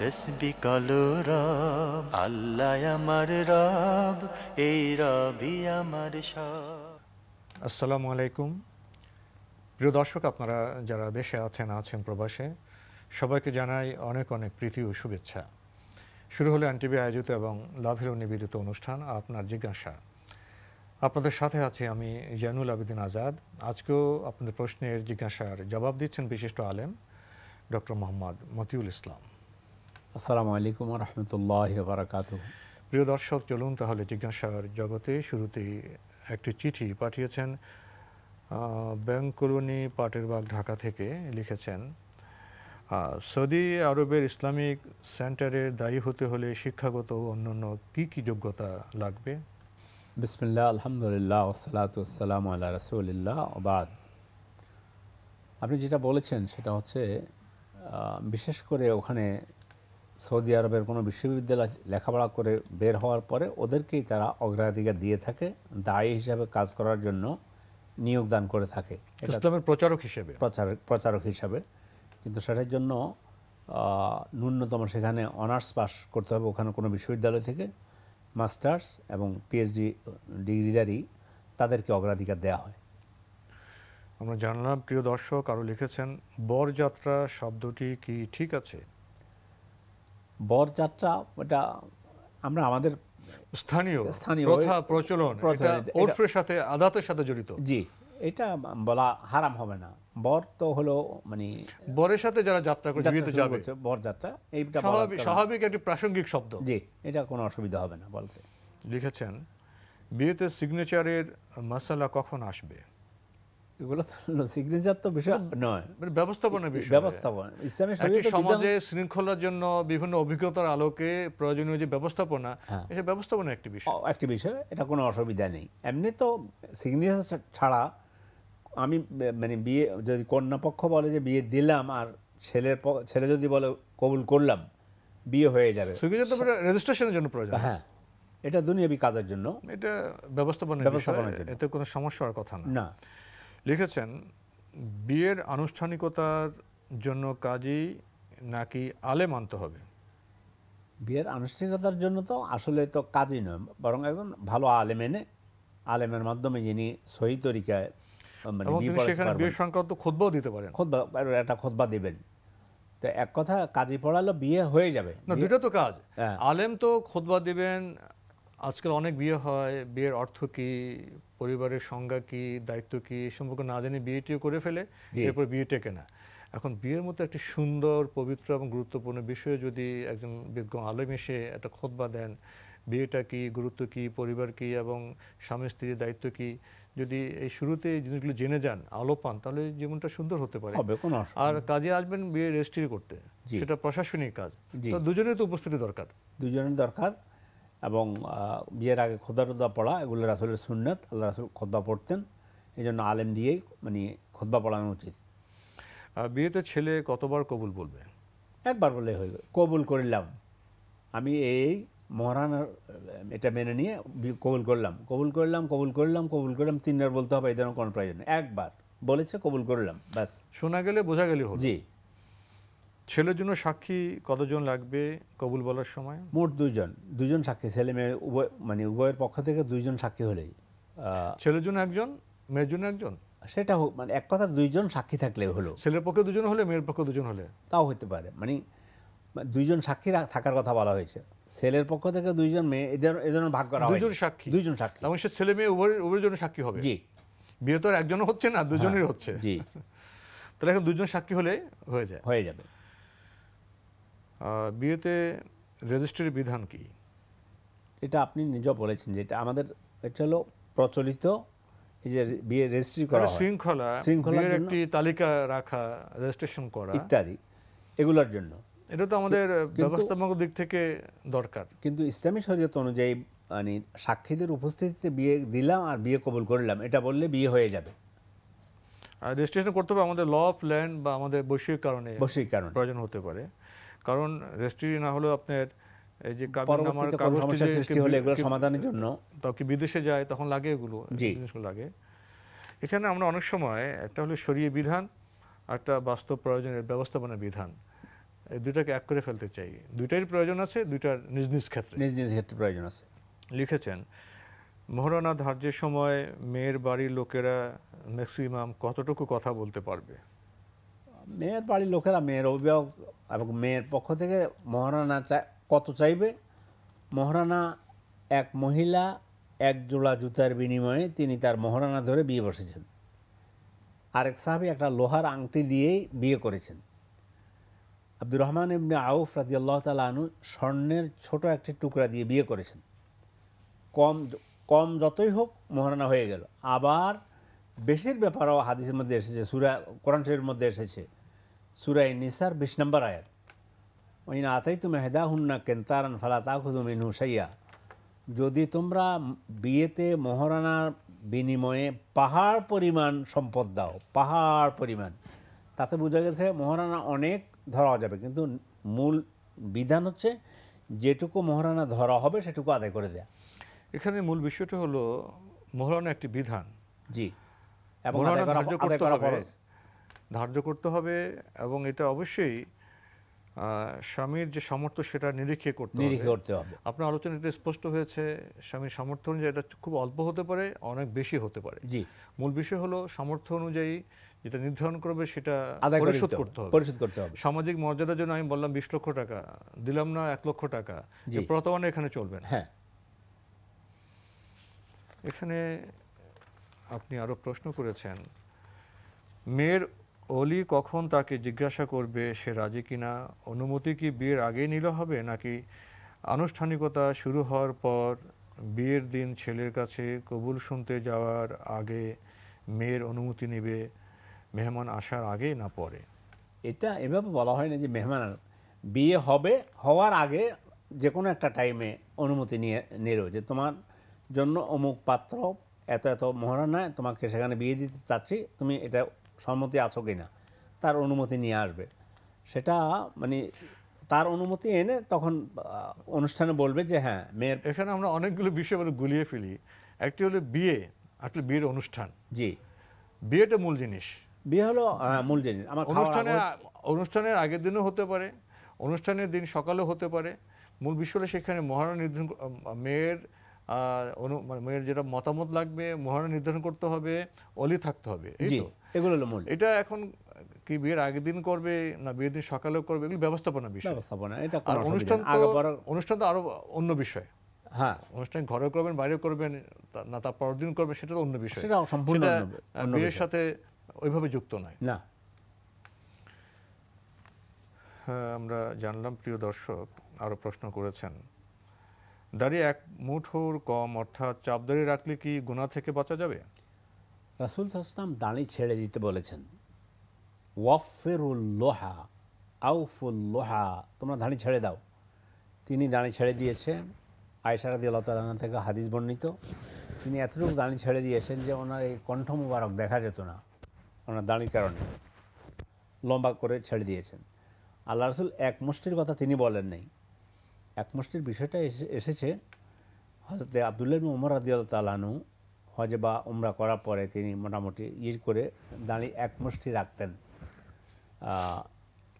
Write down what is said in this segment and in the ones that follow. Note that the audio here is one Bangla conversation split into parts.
তসবি কলো রব আল্লাহ আমার রব, এই রবি আমার সব। আসসালামু আলাইকুম। প্রিয় দর্শক, আপনারা যারা দেশে আছেন আছেন প্রবাসে, সবাইকে জানাই অনেক অনেক প্রীতি ও শুভেচ্ছা। শুরু হলো এনটিভি আয়োজিত এবং লাভের নিবেদিত অনুষ্ঠান, আপনার জিজ্ঞাসা। আপনাদের সাথে আছি আমি জানুল আবেদিন আজাদ। আজকেও আপনাদের প্রশ্নের জিজ্ঞাসার জবাব দিচ্ছেন বিশিষ্ট আলেম ডক্টর মোহাম্মদ মতিউল ইসলাম। আসসালামু আলাইকুম রহমতুল্লাহ বারাকাত প্রিয় দর্শক চলুন তাহলে জিজ্ঞাসার জগতে শুরুতেই একটি চিঠি পাঠিয়েছেন ব্যাংক কলোনি পাটেরবাগ ঢাকা থেকে লিখেছেন সৌদি আরবের ইসলামিক সেন্টারের দায়ী হতে হলে শিক্ষাগত ও অন্যান্য কী কী যোগ্যতা লাগবে? বিসমিল্লাহ আলহামদুলিল্লাহ ওসালাত ওসালাম আল্লাহ রসুলিল্লাহ ওবাদ আপনি যেটা বলেছেন সেটা হচ্ছে বিশেষ করে ওখানে সৌদি আরবের কোনো বিশ্ববিদ্যালয় লেখাপড়া করে বের হওয়ার পরে ওদেরকেই তারা অগ্রাধিকার দিয়ে থাকে দায়ী হিসাবে কাজ করার জন্য নিয়োগদান করে থাকে। ইসলামের প্রচারক হিসেবে? প্রচার প্রচারক হিসাবে। কিন্তু সেটার জন্য ন্যূনতম সেখানে অনার্স পাস করতে হবে ওখানে কোনো বিশ্ববিদ্যালয় থেকে। মাস্টার্স এবং পিএইচডি ডিগ্রিধারী তাদেরকে অগ্রাধিকার দেওয়া হয়। আমরা জানলাম প্রিয় দর্শক আরও লিখেছেন বরযাত্রা শব্দটি কি ঠিক আছে? বরযাত্রা ওটা আমরা আমাদের স্থানীয় স্থানীয়, প্রথা প্রচলন এটা এটা- ওরফের সাথে আদাতের সাথে জড়িত? জি এটা বলা হারাম হবে না। বর তো হলো মানে বরের সাথে যারা যাত্রা করে বিয়েতে যাবে। করছে, বরযাত্রা এইটা স্বাভাবিক স্বাভাবিক একটি প্রাসঙ্গিক শব্দ। জি এটা কোনো অসুবিধা হবে না বলতে লিখেছেন বিয়েতে সিগনেচারের মশালা কখন আসবে? এগুলো সিগনেচার তো বিষয় নয় মানে ব্যবস্থাপনার বিষয়। ব্যবস্থাপনা ইসলামের সমাজে শৃঙ্খলার জন্য বিভিন্ন অভিজ্ঞতার আলোকে প্রয়োজনীয় যে ব্যবস্থাপনা হ্যাঁ। ব্যবস্থাপনা একটি বিষয়। একটি বিষয় এটা কোনো অসুবিধা নেই। এমনি তো সিগনেচার ছাড়া আমি মানে বিয়ে যদি কন্যা পক্ষ বলে যে বিয়ে দিলাম আর ছেলের ছেলে যদি বলে কবুল করলাম বিয়ে হয়ে যাবে। সিগনেচার তো রেজিস্ট্রেশনের জন্য প্রয়োজন। হ্যাঁ এটা দুনিয়াবি কাজের জন্য। এটা ব্যবস্থাপনা জন্য। এতে কোনো সমস্যা হওয়ার কথা না। না। লিখেছেন বিয়ের আনুষ্ঠানিকতার জন্য কাজী নাকি আলেম আনতে হবে? বিয়ের আনুষ্ঠানিকতার জন্য তো আসলে তো কাজই নয় বরং একজন ভালো আলেম এনে আলেমের মাধ্যমে যিনি সহি তরিকায় মানে। বিয়ের সংক্রান্ত খোদবাও দিতে পারেন। খোদবা একটা খোদবা দিবেন। তো এক কথা কাজী পড়ালো বিয়ে হয়ে যাবে। না দুটো তো কাজ। হ্যাঁ। আলেম তো খোদবা দিবেন আজকাল অনেক বিয়ে হয় বিয়ের অর্থ কি পরিবারের সংজ্ঞা কি দায়িত্ব কি এ সম্পর্কে না জানি বিয়েটিও করে ফেলে এরপর বিয়ে টেকে না। এখন বিয়ের মতো একটি সুন্দর পবিত্র এবং গুরুত্বপূর্ণ বিষয়ে যদি একজন বিজ্ঞ আলেম এসে একটা খোদবা দেন বিয়েটা কি গুরুত্ব কি পরিবার কি এবং স্বামী স্ত্রীর দায়িত্ব কি যদি এই শুরুতে এই জিনিসগুলো জেনে যান আলো পান তাহলে জীবনটা সুন্দর হতে পারে। কোনো আর কাজে আসবেন বিয়ে রেজিস্ট্রি করতে। সেটা প্রশাসনিক কাজ। তো দুজনের তো উপস্থিতি দরকার। দুজনের দরকার। এবং বিয়ের আগে খোদা টোদা পড়া এগুলো রাসুলের সুন্নত আল্লাহ রাসুল খোদবা পড়তেন। এই জন্য আলেম দিয়েই মানে খোদবা পড়ানো উচিত। বিয়েতে ছেলে কতবার কবুল বলবে? একবার বললে হয়ে গেল। কবুল করলাম। আমি এই মহারানার এটা মেনে নিয়ে কবুল করলাম। কবুল করলাম কবুল করলাম কবুল করলাম তিনবার বলতে হবে এই ধরনের কোনো প্রয়োজন একবার বলেছে কবুল করলাম ব্যাস। শোনা গেলে বোঝা গেলে জি। ছেলের জন্য সাক্ষী কতজন লাগবে কবুল বলার সময়? মোট দুইজন। দুজন সাক্ষী ছেলে মেয়ে উভয় মানে উভয়ের পক্ষ থেকে দুইজন সাক্ষী হলেই ছেলের জন্য একজন মেয়ের জন্য একজন? সেটা হোক মানে এক কথা দুইজন সাক্ষী থাকলে হলো। ছেলের পক্ষে দুজন হলে মেয়ের পক্ষে দুজন হলে? তাও হতে পারে। মানে দুইজন সাক্ষী থাকার কথা বলা হয়েছে। ছেলের পক্ষ থেকে দুইজন মেয়ে এদের এদের ভাগ করা হয়নি। দুজন সাক্ষী? দুইজন সাক্ষী। তেমন সে ছেলে মেয়ে উভয়ের উভয়ের জন্য সাক্ষী হবে? জি। বিয়ে তো আর একজনও হচ্ছে না দুজনের হচ্ছে? জি। তাহলে এখন দুজন সাক্ষী হলে হয়ে যায়। হয়ে যাবে। বিয়েতে রেজিস্ট্রির বিধান কি? এটা আপনি নিজেও বলেছেন যে এটা আমাদের এটা হলো প্রচলিত এই যে বিয়ে রেজিস্ট্রি করা হয়। শৃঙ্খলা শৃঙ্খলার একটি তালিকা রাখা রেজিস্ট্রেশন করা। ইত্যাদি এগুলোর জন্য। এটা তো আমাদের ব্যবস্থাপক দিক থেকে দরকার। কিন্তু ইসলামী শরীয়ত অনুযায়ী মানে সাক্ষীদের উপস্থিতিতে বিয়ে দিলাম আর বিয়ে কবুল করলাম এটা বললে বিয়ে হয়ে যাবে। আর রেজিস্ট্রেশন করতে হবে আমাদের ল অফ ল্যান্ড বা আমাদের বৈশ্বিক কারণে বৈশ্বিক কারণে। প্রয়োজন হতে পারে। কারণ রেজিস্ট্রি না হলেও আপনার এই যে কাবিননামার কাগজটি সৃষ্টি হলে এগুলো সমাধানের জন্য। তাও কি বিদেশে যায় তখন লাগে এগুলো জিনিসগুলো লাগে। এখানে আমরা অনেক সময় একটা হলো সরিয়ে বিধান একটা বাস্তব প্রয়োজনের ব্যবস্থাপনা বিধান। এই দুইটাকে এক করে ফেলতে চাই। দুইটারই প্রয়োজন আছে দুইটার নিজ নিজ ক্ষেত্রে। নিজ নিজ ক্ষেত্রে প্রয়োজন আছে। লিখেছেন মহারণা ধার্যের সময় মেয়ের বাড়ির লোকেরা ম্যাক্সিমাম কতটুকু কথা বলতে পারবে? মেয়ের বাড়ির লোকেরা মেয়ের অভিভাবক এবং মেয়ের পক্ষ থেকে মহারানা কত চাইবে? মহারানা এক মহিলা, এক জোড়া জুতার বিনিময়ে তিনি তার মহারানা ধরে বিয়ে বসেছেন। আরেক সাহাবি একটা লোহার আংটি দিয়েই বিয়ে করেছেন। আব্দুর রহমান ইবনে আউফ রাজি আল্লাহ তালা আনু স্বর্ণের ছোট একটি টুকরা দিয়ে বিয়ে করেছেন। কম কম যতই হোক মহারানা হয়ে গেল। আবার বেশির ব্যাপারও হাদিসের মধ্যে এসেছে, সুরা কোরআন মধ্যে এসেছে। সুরাই নিসার বিশ নম্বর আয়াত। ওই না আতাই তুমি হেদা হুন্না কেন্তারান ফালা তাকুদু মিনহু সাইয়া যদি তোমরা বিয়েতে মহারানার বিনিময়ে পাহাড় পরিমাণ সম্পদ দাও পাহাড় পরিমাণ তাতে বোঝা গেছে মহারানা অনেক ধরা যাবে। কিন্তু মূল বিধান হচ্ছে যেটুকু মহারানা ধরা হবে সেটুকু আদায় করে দেয়া। এখানে মূল বিষয়টা হলো মহারণা একটি বিধান। জি। এবং ধার্য করতে হবে এবং এটা অবশ্যই স্বামীর যে সামর্থ্য সেটা নিরীক্ষে করতে হবে। নিরীক্ষে করতে হবে। আপনার আলোচনা এটা স্পষ্ট হয়েছে স্বামীর সামর্থ্য অনুযায়ী এটা খুব অল্প হতে পারে অনেক বেশি হতে পারে। জি। মূল বিষয় হলো সামর্থ্য অনুযায়ী যেটা নির্ধারণ করবে সেটা পরিশোধ করতে হবে। পরিশোধ করতে হবে। সামাজিক মর্যাদার জন্য আমি বললাম বিশ লক্ষ টাকা দিলাম না এক লক্ষ টাকা যে প্রতারণা এখানে চলবে না। হ্যাঁ। এখানে আপনি আরও প্রশ্ন করেছেন মেয়ের অলি কখন তাকে জিজ্ঞাসা করবে, সে রাজি কিনা? অনুমতি কি বিয়ের আগেই নিলে হবে, নাকি আনুষ্ঠানিকতা শুরু হওয়ার পর বিয়ের দিন ছেলের কাছে কবুল শুনতে যাওয়ার আগে মেয়ের অনুমতি নেবে, মেহমান আসার আগে না পরে? এটা এভাবে বলা হয় না যে মেহমান বিয়ে হবে, হওয়ার আগে যে কোনো একটা টাইমে অনুমতি নিয়ে নিল যে তোমার জন্য অমুক পাত্র এত এত মহারানায় তোমাকে সেখানে বিয়ে দিতে চাচ্ছি, তুমি এটা সম্মতি আছো কি না তার অনুমতি নিয়ে আসবে। সেটা মানে তার অনুমতি এনে তখন অনুষ্ঠানে বলবে যে হ্যাঁ মেয়ের এখানে আমরা অনেকগুলো বিষয় বলে গুলিয়ে ফেলি। একটি হলো বিয়ে আসলে বিয়ের অনুষ্ঠান। জি। বিয়েটা মূল জিনিস। বিয়ে হলো আহ, মূল জিনিস। আমার অনুষ্ঠানে অনুষ্ঠানের আগের দিনও হতে পারে অনুষ্ঠানের দিন সকালেও হতে পারে। মূল বিষয় হলো সেখানে মহারণা নির্ধারণ মেয়ের অনু- মানে মেয়ের যেটা মতামত লাগবে মহারণা নির্ধারণ করতে হবে অলি থাকতে হবে এই তো? এগুলো হলো মূল। এটা এখন কি বিয়ের আগের দিন করবে না বিয়ের দিন সকালেও করবে এগুলো ব্যবস্থাপনা বিষয়। ব্যবস্থাপনা এটা আর অনুষ্ঠান অনুষ্ঠান তো আরও অন্য বিষয়। হ্যাঁ। অনুষ্ঠান ঘরে করবেন বাইরে করবেন না তার পরের দিন করবেন সেটা তো অন্য বিষয়। সেটা সম্পূর্ণ বিয়ের সাথে ওইভাবে যুক্ত নয়। না। হ্যাঁ, আমরা জানলাম প্রিয় দর্শক আরও প্রশ্ন করেছেন। দাড়ি এক মুঠোর কম, অর্থাৎ চাপ দাড়ি রাখলে কি গুণা থেকে বাঁচা যাবে? রাসুল সাল্লাম দাঁড়ি ছেড়ে দিতে বলেছেন। ওয়াফেরুল লোহা আউফুল লোহা তোমরা দাঁড়ি ছেড়ে দাও। তিনি দাঁড়ি ছেড়ে দিয়েছেন। আয়সারাদি আল্লাহ তালানা থেকে হাদিস বর্ণিত। তিনি এতটুকু দাঁড়ি ছেড়ে দিয়েছেন যে ওনার এই কণ্ঠ মুবারক দেখা যেত না, ওনার দাঁড়ির কারণে। লম্বা করে ছেড়ে দিয়েছেন। আল্লাহ রসুল এক মুষ্টির কথা তিনি বলেন নাই। এক মুষ্টির বিষয়টা এসে- এসেছে। হজরত আবদুল্লাহ উমর রাদিয়াল তালানু হজে বা উমরা করার পরে তিনি মোটামুটি ইয়ে করে দাঁড়িয়ে এক মুষ্টি রাখতেন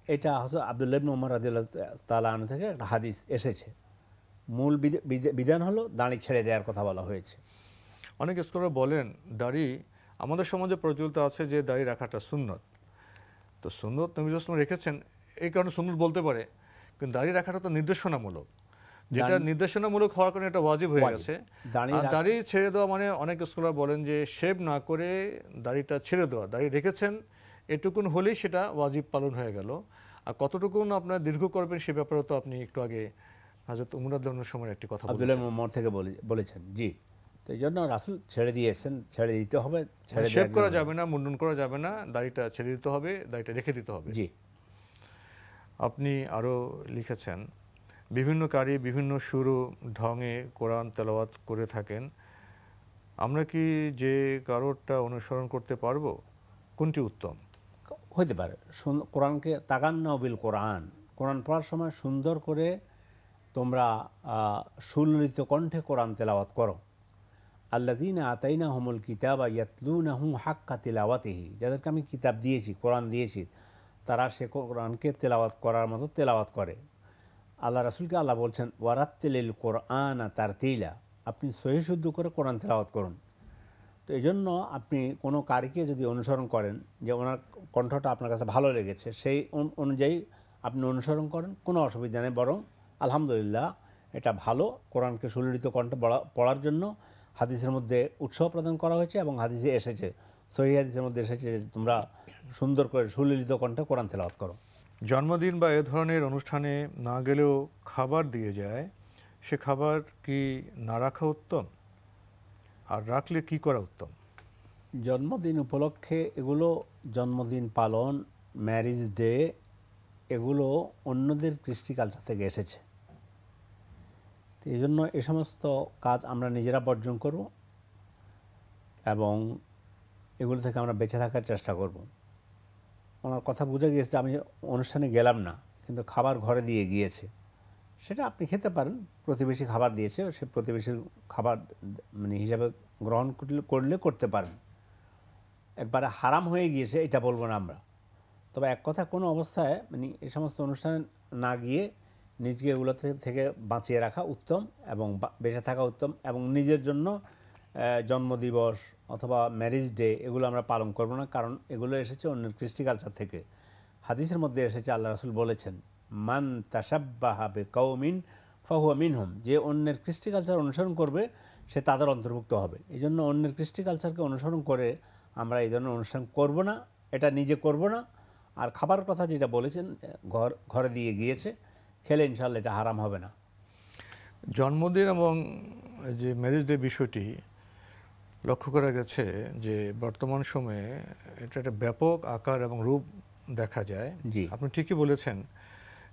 এটা হজরত আবদুল্লাহ উমর রাদিয়াল তালানু থেকে একটা হাদিস এসেছে। মূল বিধ- বিধ- বিধান হলো দাঁড়ি ছেড়ে দেওয়ার কথা বলা হয়েছে। অনেক স্কলার বলেন, দাড়ি আমাদের সমাজে প্রচলিত আছে যে দাড়ি রাখাটা সুন্নত। তো সুন্নত নবী ইসলাম রেখেছেন, এই কারণে সুন্নত বলতে পারে। কিন্তু দাড়ি রাখাটা তো নির্দেশনামূলক। যেটা নির্দেশনামূলক হওয়ার কারণে এটা ওয়াজিব হয়ে গেছে। দাড়ি ছেড়ে দেওয়া মানে অনেক স্কলার বলেন যে শেভ না করে দাড়িটা ছেড়ে দেওয়া। দাড়ি রেখেছেন এটুকুন হলেই সেটা ওয়াজিব পালন হয়ে গেল। আর কতটুকুন আপনার দীর্ঘ করবেন সে ব্যাপারে তো আপনি একটু আগে হাজরত উমরাদ্দানের সময় একটি কথা আবদুল্লাহ বলেছেন। উমর থেকে বলেছেন জি। তো এই জন্য রাসুল ছেড়ে দিয়েছেন ছেড়ে দিতে হবে ছেড়ে শেভ করা যাবে না মুন্ডন করা যাবে না দাড়িটা ছেড়ে দিতে হবে দাড়িটা রেখে দিতে হবে। জি। আপনি আরও লিখেছেন, বিভিন্ন কারি বিভিন্ন সুর ঢঙে কোরআন তেলাওয়াত করে থাকেন। আমরা কি যে কারোরটা অনুসরণ করতে পারব? কোনটি উত্তম? হইতে পারে। কোরআনকে তাকান্না বিল কোরআন। কোরআন পড়ার সময় সুন্দর করে তোমরা সুললিত কণ্ঠে কোরআন তেলাওয়াত করো। আল্লাদিনা আতাইনা হমুল কিতাব ইয়াতলুনা হুম হাক্কা তিলাওয়াতিহি। যাদেরকে আমি কিতাব দিয়েছি, কোরআন দিয়েছি তারা সে কোরআনকে তেলাওয়াত করার মতো তেলাওয়াত করে। আল্লাহ রাসুলকে আল্লাহ বলছেন, ওয়ারাত্তিলিল কোরআন তার তিলা আপনি সহি শুদ্ধ করে কোরআন তেলাওয়াত করুন। তো এই জন্য আপনি কোনো কারিকে যদি অনুসরণ করেন, যে ওনার কণ্ঠটা আপনার কাছে ভালো লেগেছে, সেই অনু- অনুযায়ী আপনি অনুসরণ করেন, কোনো অসুবিধা নেই। বরং আলহামদুলিল্লাহ, এটা ভালো। কোরআনকে সুললিত কণ্ঠ পড়া- পড়ার জন্য হাদিসের মধ্যে উৎসাহ প্রদান করা হয়েছে এবং হাদিসে এসেছে। সহি হাদিসের মধ্যে এসেছে যে তোমরা সুন্দর করে সুললিত কণ্ঠে কোরআন তেলাওয়াত করো। জন্মদিন বা এ ধরনের অনুষ্ঠানে না গেলেও খাবার দিয়ে যায় সে খাবার কি না রাখা উত্তম? আর রাখলে কি করা উত্তম? জন্মদিন উপলক্ষে এগুলো জন্মদিন পালন ম্যারিজ ডে এগুলো অন্যদের কৃষ্টি কালচার থেকে এসেছে। তো এই জন্য এ সমস্ত কাজ আমরা নিজেরা বর্জন করব এবং এগুলো থেকে আমরা বেঁচে থাকার চেষ্টা করব। ওনার কথা বুঝে গিয়েছে যে আমি অনুষ্ঠানে গেলাম না, কিন্তু খাবার ঘরে দিয়ে গিয়েছে। সেটা আপনি খেতে পারেন, প্রতিবেশী খাবার দিয়েছে, সে প্রতিবেশীর খাবার মানে হিসাবে গ্রহণ করলে করতে পারেন। একবারে হারাম হয়ে গিয়েছে, এটা বলব না আমরা। তবে এক কথা, কোনো অবস্থায় মানে এই সমস্ত অনুষ্ঠানে না গিয়ে নিজকে এগুলো থেকে বাঁচিয়ে রাখা উত্তম এবং বেঁচে থাকা উত্তম এবং নিজের জন্য জন্মদিবস অথবা ম্যারেজ ডে এগুলো আমরা পালন করব না, কারণ এগুলো এসেছে অন্যের কৃষ্টি কালচার থেকে। হাদিসের মধ্যে এসেছে, আল্লাহ রাসুল বলেছেন, মান তাসাব্বাহাবে কৌমিন ফাহুয়া মিনহুম। যে অন্যের কৃষ্টি কালচার অনুসরণ করবে, সে তাদের অন্তর্ভুক্ত হবে। এই জন্য অন্যের কৃষ্টি কালচারকে অনুসরণ করে আমরা এই ধরনের অনুষ্ঠান করব না, এটা নিজে করব না। আর খাবার কথা যেটা বলেছেন, ঘর, ঘরে দিয়ে গিয়েছে, খেলে ইনশাল্লাহ এটা হারাম হবে না। জন্মদিন এবং যে ম্যারেজ ডে বিষয়টি লক্ষ্য করা গেছে যে বর্তমান সময়ে এটা একটা ব্যাপক আকার এবং রূপ দেখা যায়। আপনি ঠিকই বলেছেন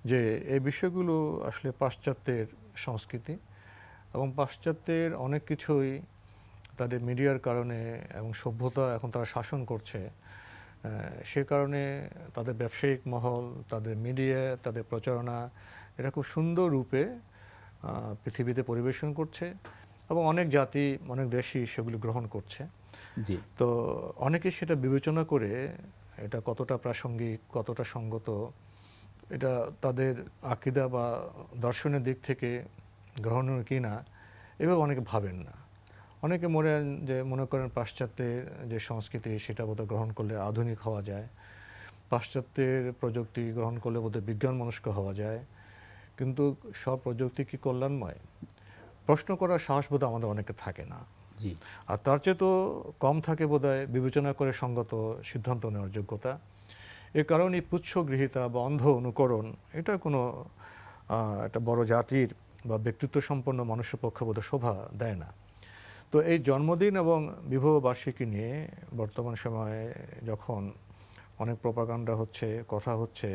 যে এই বিষয়গুলো আসলে পাশ্চাত্যের সংস্কৃতি এবং পাশ্চাত্যের অনেক কিছুই তাদের মিডিয়ার কারণে এবং সভ্যতা এখন তারা শাসন করছে সে কারণে তাদের ব্যবসায়িক মহল তাদের মিডিয়া তাদের প্রচারণা এটা খুব সুন্দর রূপে পৃথিবীতে পরিবেশন করছে এবং অনেক জাতি অনেক দেশই সেগুলো গ্রহণ করছে। জি। তো অনেকে সেটা বিবেচনা করে এটা কতটা প্রাসঙ্গিক কতটা সঙ্গত এটা তাদের আকিদা বা দর্শনের দিক থেকে গ্রহণীয় কি না এভাবে অনেকে ভাবেন না। অনেকে মনে যে মনে করেন পাশ্চাত্যের যে সংস্কৃতি সেটা বোধহয় গ্রহণ করলে আধুনিক হওয়া যায় পাশ্চাত্যের প্রযুক্তি গ্রহণ করলে বোধহয় বিজ্ঞান মনস্ক হওয়া যায় কিন্তু সব প্রযুক্তি কি কল্যাণময়? প্রশ্ন করার সাহস বোধহয় আমাদের অনেকে থাকে না। জি। আর তার চেয়ে তো কম থাকে বোধহয় বিবেচনা করে সঙ্গত সিদ্ধান্ত নেওয়ার যোগ্যতা। এ কারণে পুচ্ছ গৃহীতা বা অন্ধ অনুকরণ এটা কোনো একটা বড় জাতির বা ব্যক্তিত্ব সম্পন্ন মানুষের পক্ষে বোধহয় শোভা দেয় না। তো এই জন্মদিন এবং বিবাহ বার্ষিকী নিয়ে বর্তমান সময়ে যখন অনেক প্রপাগান্ডা হচ্ছে কথা হচ্ছে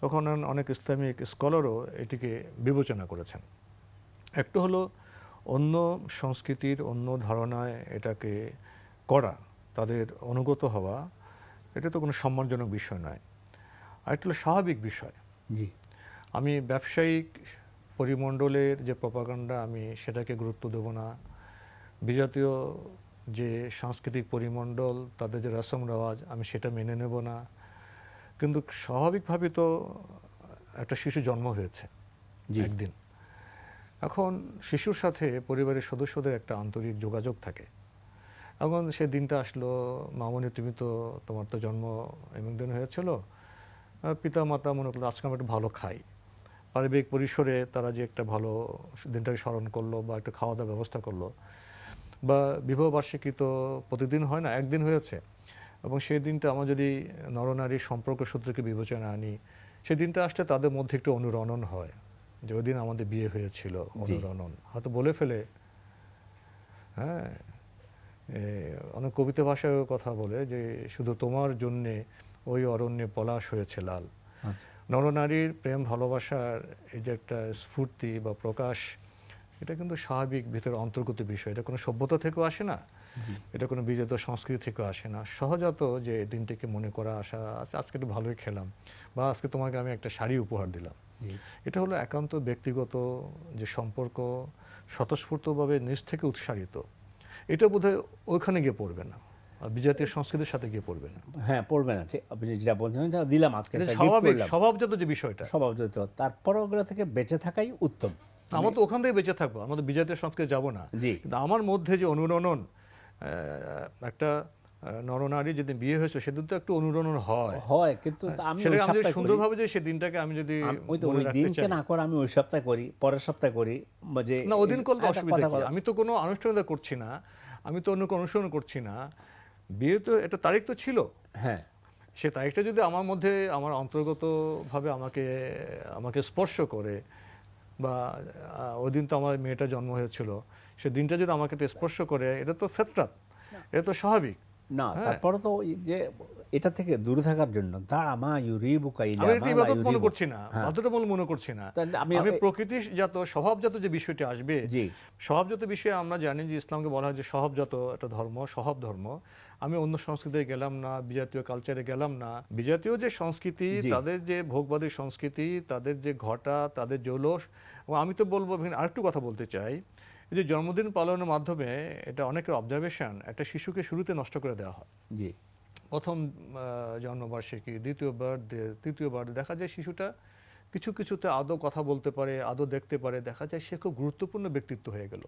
তখন অনেক ইসলামিক স্কলারও এটিকে বিবেচনা করেছেন। একটা হলো অন্য সংস্কৃতির অন্য ধারণায় এটাকে করা তাদের অনুগত হওয়া এটা তো কোনো সম্মানজনক বিষয় নয়। আর একটা হলো স্বাভাবিক বিষয়। জি। আমি ব্যবসায়িক পরিমণ্ডলের যে প্রপাগান্ডা আমি সেটাকে গুরুত্ব দেব না। বিজাতীয় যে সাংস্কৃতিক পরিমণ্ডল তাদের যে রসম রেওয়াজ আমি সেটা মেনে নেব না। কিন্তু স্বাভাবিকভাবে তো একটা শিশু জন্ম হয়েছে। একদিন। এখন শিশুর সাথে পরিবারের সদস্যদের একটা আন্তরিক যোগাযোগ থাকে। এখন সে দিনটা আসলো, মামনি তুমি তো, তোমার তো জন্ম এমন দিন হয়েছিল। পিতা মাতা মনে করল, আজকে আমরা একটু ভালো খাই। পারিবারিক পরিসরে তারা যে একটা ভালো দিনটাকে স্মরণ করল বা একটা খাওয়া দাওয়ার ব্যবস্থা করল, বা বিবাহ বার্ষিকী তো প্রতিদিন হয় না, একদিন হয়েছে। এবং সেই দিনটা আমার যদি নরনারীর সম্পর্ক সূত্রকে বিবেচনা আনি, সেই দিনটা আসলে তাদের মধ্যে একটু অনুরণন হয়। যে ওই দিন আমাদের বিয়ে হয়েছিল অনুরণন। হয়তো বলে ফেলে হ্যাঁ অনেক কবিতা ভাষায় কথা বলে যে শুধু তোমার জন্যে ওই অরণ্যে পলাশ হয়েছে লাল। আচ্ছা। নরনারীর প্রেম ভালোবাসার এই যে একটা স্ফূর্তি বা প্রকাশ এটা কিন্তু স্বাভাবিক ভিতরে অন্তর্গত বিষয়। এটা কোনো সভ্যতা থেকেও আসে না। এটা কোনো বিজেত সংস্কৃতি থেকেও আসে না। সহজাত যে দিনটিকে মনে করা আসা আচ্ছা, আজকে একটু ভালোই খেলাম বা আজকে তোমাকে আমি একটা শাড়ি উপহার দিলাম। এটা হলো একান্ত ব্যক্তিগত যে সম্পর্ক স্বতঃস্ফূর্তভাবে নিজ থেকে উৎসারিত। এটা বোধহয় ওইখানে গিয়ে পড়বে না আর বিজাতীয় সংস্কৃতির সাথে গিয়ে পড়বে না। হ্যাঁ পড়বে না ঠিক আপনি যেটা বলছেন দিলাম আজকে স্বাভাবিক স্বভাবজাত যে বিষয়টা। স্বভাবজাত তারপর ওগুলো থেকে বেঁচে থাকাই উত্তম। আমরা তো ওখান থেকে বেঁচে থাকব আমাদের বিজাতীয় সংস্কৃতি যাব না। জি। কিন্তু আমার মধ্যে যে অনুরণন একটা নরনারী যেদিন বিয়ে হয়েছে সেদিন তো একটু অনুরণন হয়। হয় কিন্তু আমি সেটাকে আমি। সুন্দরভাবে যে সেই দিনটাকে আমি যদি ওই তো ওই দিনকে না করে আমি ওই সপ্তাহে করি পরের সপ্তাহে করি বা যে না ওদিন করলে একটা অসুবিধা কি? আমি তো কোনো আনুষ্ঠানিকতা করছি না আমি তো অন্য কোনো অনুসরণ করছি না। বিয়ে তো একটা তারিখ তো ছিল। হ্যাঁ। সে তারিখটা যদি আমার মধ্যে আমার অন্তর্গতভাবে আমাকে আমাকে স্পর্শ করে বা ওই দিন তো আমার মেয়েটা জন্ম হয়েছিল সে দিনটা যদি আমাকে একটু স্পর্শ করে এটা তো ফেতরাত এটা তো স্বাভাবিক। না হ্যাঁ। তারপরে তো যে এটা থেকে দূরে থাকার জন্য দা আমা ইউরিবুকা ইলা আমি এটা ইবাদত মনে করছি না হ্যাঁ। বাধ্যতামূলক মনে করছি না। আমি আমি প্রকৃতিজাত স্বভাবজাত যে বিষয়টি আসবে জি। স্বভাবজাত বিষয়ে আমরা জানি যে ইসলামকে বলা হয় যে স্বভাবজাত একটা ধর্ম স্বভাব ধর্ম। আমি অন্য সংস্কৃতিতে গেলাম না বিজাতীয় কালচারে গেলাম না। বিজাতীয় যে সংস্কৃতি তাদের যে ভোগবাদী সংস্কৃতি তাদের যে ঘটা তাদের জৌলস আমি তো বলব আরেকটু কথা বলতে চাই। যে জন্মদিন পালনের মাধ্যমে এটা অনেকের অবজারভেশন একটা শিশুকে শুরুতে নষ্ট করে দেওয়া হয়। জি। প্রথম জন্মবার্ষিকী দ্বিতীয় বার্থডে তৃতীয় বার্থডে দেখা যায় শিশুটা কিছু কিছুতে আদৌ কথা বলতে পারে আদৌ দেখতে পারে দেখা যায় সে খুব গুরুত্বপূর্ণ ব্যক্তিত্ব হয়ে গেল।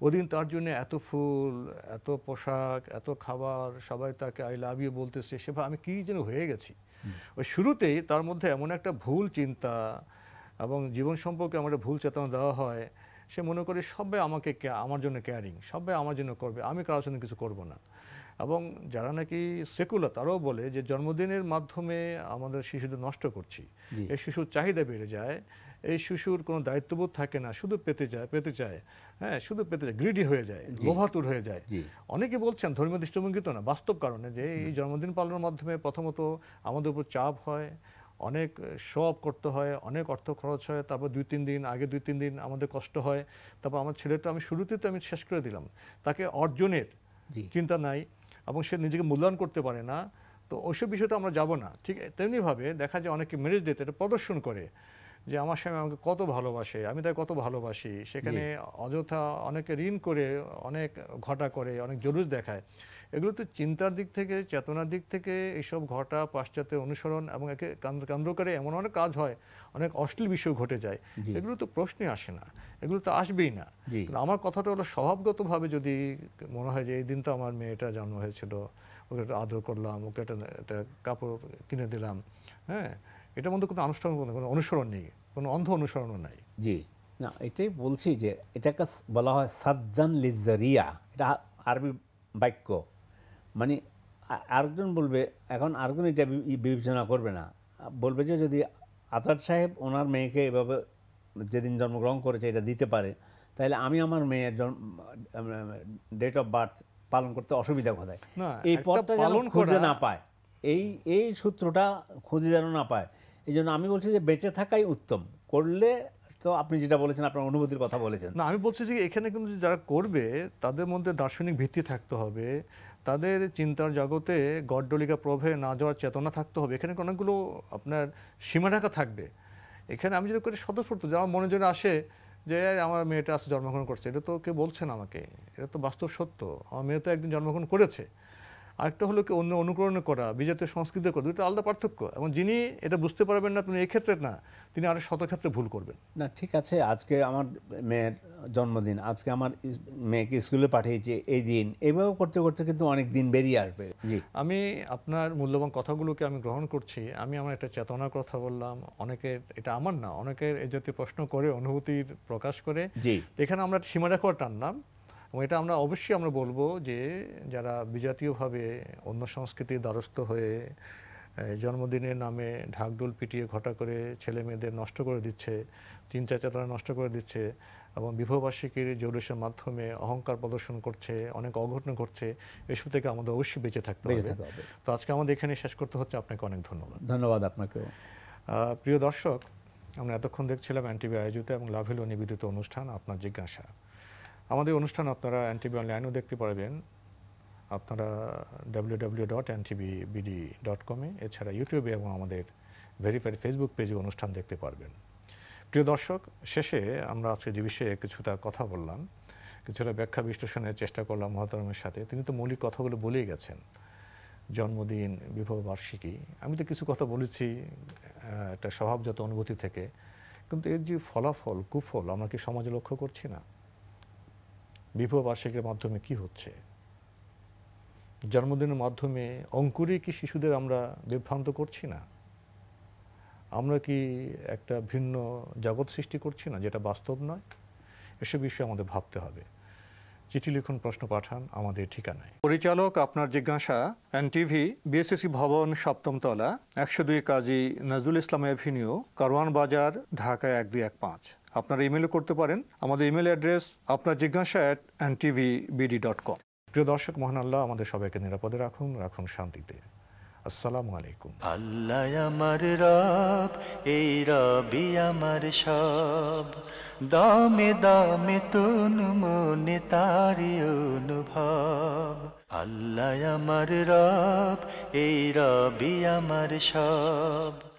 ওদিন তার জন্য এত ফুল এত পোশাক এত খাবার সবাই তাকে আই লাভ ইউ বলতেছে সে আমি কী যেন হয়ে গেছি। ওই শুরুতেই তার মধ্যে এমন একটা ভুল চিন্তা এবং জীবন সম্পর্কে আমার ভুল চেতনা দেওয়া হয়। সে মনে করে সবাই আমাকে আমার জন্য কেয়ারিং সবাই আমার জন্য করবে আমি কারোর জন্য কিছু করব না। এবং যারা নাকি সেকুলার তারাও বলে যে জন্মদিনের মাধ্যমে আমাদের শিশুদের নষ্ট করছি। এই শিশুর চাহিদা বেড়ে যায় এই শিশুর কোনো দায়িত্ববোধ থাকে না শুধু পেতে যায় পেতে চায় হ্যাঁ শুধু পেতে যায় গ্রিডি হয়ে যায় লোভাতুর হয়ে যায়। অনেকে বলছেন ধর্মীয় দৃষ্টিভঙ্গি তো না বাস্তব কারণে যে এই জন্মদিন পালনের মাধ্যমে প্রথমত আমাদের উপর চাপ হয় অনেক শো অফ করতে হয় অনেক অর্থ খরচ হয় তারপর দুই তিন দিন আগে দুই তিন দিন আমাদের কষ্ট হয়। তারপর আমার ছেলেটা আমি শুরুতেই তো আমি শেষ করে দিলাম। তাকে অর্জনের চিন্তা নাই এবং সে নিজেকে মূল্যায়ন করতে পারে না। তো ওইসব বিষয়টা আমরা যাব না। ঠিক তেমনিভাবে দেখা যায় অনেকে মেরেজ ডেতে এটা প্রদর্শন করে যে আমার স্বামী আমাকে কত ভালোবাসে আমি তাকে কত ভালোবাসি। সেখানে অযথা অনেকে ঋণ করে অনেক ঘটা করে অনেক জলুস দেখায়। এগুলো তো চিন্তার দিক থেকে চেতনার দিক থেকে এইসব ঘটা পাশ্চাত্যের অনুসরণ এবং একে কেন্দ্র করে এমন অনেক কাজ হয় অনেক অশ্লীল বিষয় ঘটে যায়। এগুলো তো প্রশ্নে আসে না এগুলো তো আসবেই না। আমার কথাটা হলো স্বভাবগতভাবে যদি মনে হয় যে এই দিন তো আমার মেয়েটা জন্ম হয়েছিল ওকে একটা আদর করলাম ওকে একটা একটা কাপড় কিনে দিলাম হ্যাঁ? এটার মধ্যে কোনো আনুষ্ঠান কোনো কোনো অনুসরণ নেই কোনো অন্ধ অনুসরণও নাই। জি। না এটাই বলছি যে এটাকে বলা হয় সাদ্দান লিজারিয়া এটা আরবি বাক্য। মানে আরেকজন বলবে এখন আরেকজন এটা বিবেচনা করবে না। বলবে যে যদি আজাদ সাহেব ওনার মেয়েকে এভাবে যেদিন জন্মগ্রহণ করেছে এটা দিতে পারে তাহলে আমি আমার মেয়ের জন্ম ডেট অফ বার্থ পালন করতে অসুবিধা কোথায়? এই পথটা যেন খুঁজে না পায়। এই এই সূত্রটা খুঁজে যেন না পায়। এই জন্য আমি বলছি যে বেঁচে থাকাই উত্তম। করলে তো আপনি যেটা বলেছেন আপনার অনুভূতির কথা বলেছেন। না আমি বলছি যে এখানে কিন্তু যারা করবে তাদের মধ্যে দার্শনিক ভিত্তি থাকতে হবে। তাদের চিন্তার জগতে গড্ডলিকা প্রভে না যাওয়ার চেতনা থাকতে হবে। এখানে অনেকগুলো আপনার সীমারেখা থাকবে। এখানে আমি যদি করি স্বতঃস্ফূর্ত যারা মনে জন্য আসে যে আমার মেয়েটা আজকে জন্মগ্রহণ করছে। এটা তো কেউ বলছেন আমাকে। এটা তো বাস্তব সত্য। আমার মেয়ে তো একদিন জন্মগ্রহণ করেছে। আরেকটা হলো কি অন্য অনুকরণ করা বিজাতীয় সংস্কৃতি করা দুটো আলাদা পার্থক্য। এবং যিনি এটা বুঝতে পারবেন না তিনি এক্ষেত্রে না তিনি আরও শত ক্ষেত্রে ভুল করবেন। না ঠিক আছে আজকে আমার মেয়ের জন্মদিন আজকে আমার মেয়েকে স্কুলে পাঠিয়েছি এই দিন। এইভাবে করতে করতে কিন্তু অনেক দিন বেরিয়ে আসবে। জি। আমি আপনার মূল্যবান কথাগুলোকে আমি গ্রহণ করছি। আমি আমার একটা চেতনার কথা বললাম অনেকের এটা আমার না অনেকের এই জাতীয় প্রশ্ন করে অনুভূতির প্রকাশ করে। জি। এখানে আমরা একটা সীমারেখাও টানলাম। এবং এটা আমরা অবশ্যই আমরা বলব যে যারা বিজাতীয়ভাবে অন্য সংস্কৃতির দ্বারস্থ হয়ে জন্মদিনের নামে ঢাকঢোল পিটিয়ে ঘটা করে ছেলে মেয়েদের নষ্ট করে দিচ্ছে চিন্তা চেতনা নষ্ট করে দিচ্ছে এবং বিবাহবার্ষিকীর জৌলুসের মাধ্যমে অহংকার প্রদর্শন করছে অনেক অঘটন ঘটছে এসব থেকে আমাদের অবশ্যই বেঁচে থাকতে হবে। তো আজকে আমাদের এখানে শেষ করতে হচ্ছে আপনাকে অনেক ধন্যবাদ। ধন্যবাদ আপনাকেও। আহ, প্রিয় দর্শক আমরা এতক্ষণ দেখছিলাম এনটিভি আয়োজিত এবং লাভেল নিবেদিত অনুষ্ঠান আপনার জিজ্ঞাসা। আমাদের অনুষ্ঠান আপনারা এনটিভি অনলাইনেও দেখতে পারবেন। আপনারা W W dot NTV BD dot কমে এছাড়া ইউটিউবে এবং আমাদের ভেরিফাইড ফেসবুক পেজে অনুষ্ঠান দেখতে পারবেন। প্রিয় দর্শক, শেষে আমরা আজকে যে বিষয়ে কিছুটা কথা বললাম, কিছুটা ব্যাখ্যা বিশ্লেষণের চেষ্টা করলাম মহাতরমের সাথে। তিনি তো মৌলিক কথাগুলো বলেই গেছেন। জন্মদিন, বিবাহ বার্ষিকী, আমি তো কিছু কথা বলেছি একটা স্বভাবজাত অনুভূতি থেকে। কিন্তু এর যে ফলাফল, কুফল, আমরা কি সমাজে লক্ষ্য করছি না? বিবাহ মাধ্যমে কি হচ্ছে? জন্মদিনের মাধ্যমে অঙ্কুরে কি শিশুদের আমরা বিভ্রান্ত করছি না? আমরা কি একটা ভিন্ন জগৎ সৃষ্টি করছি না, যেটা বাস্তব নয়? এসব বিষয়ে আমাদের ভাবতে হবে। চিঠি লিখুন, প্রশ্ন পাঠান, আমাদের ঠিকানায়। পরিচালক আপনার জিজ্ঞাসা এন টিভি বিএসসি ভবন সপ্তমতলা একশো দুই কাজী নজরুল ইসলাম এভিনিউ, কারওয়ান বাজার, ঢাকা এক দুই এক পাঁচ। আপনারা ইমেলও করতে পারেন। আমাদের ইমেল অ্যাড্রেস আপনার জিজ্ঞাসা at NTV BD dot com প্রিয় দর্শক, মহান আল্লাহ, আমাদের সবাইকে নিরাপদে রাখুন রাখুন শান্তিতে। আসসালামু আলাইকুম। আল্লাহ আমার রব, এই রবি আমার সব। দামে দামে তুন মনে তারি অনুভব। আল্লাহ আমার রব, এই রবি আমার সব।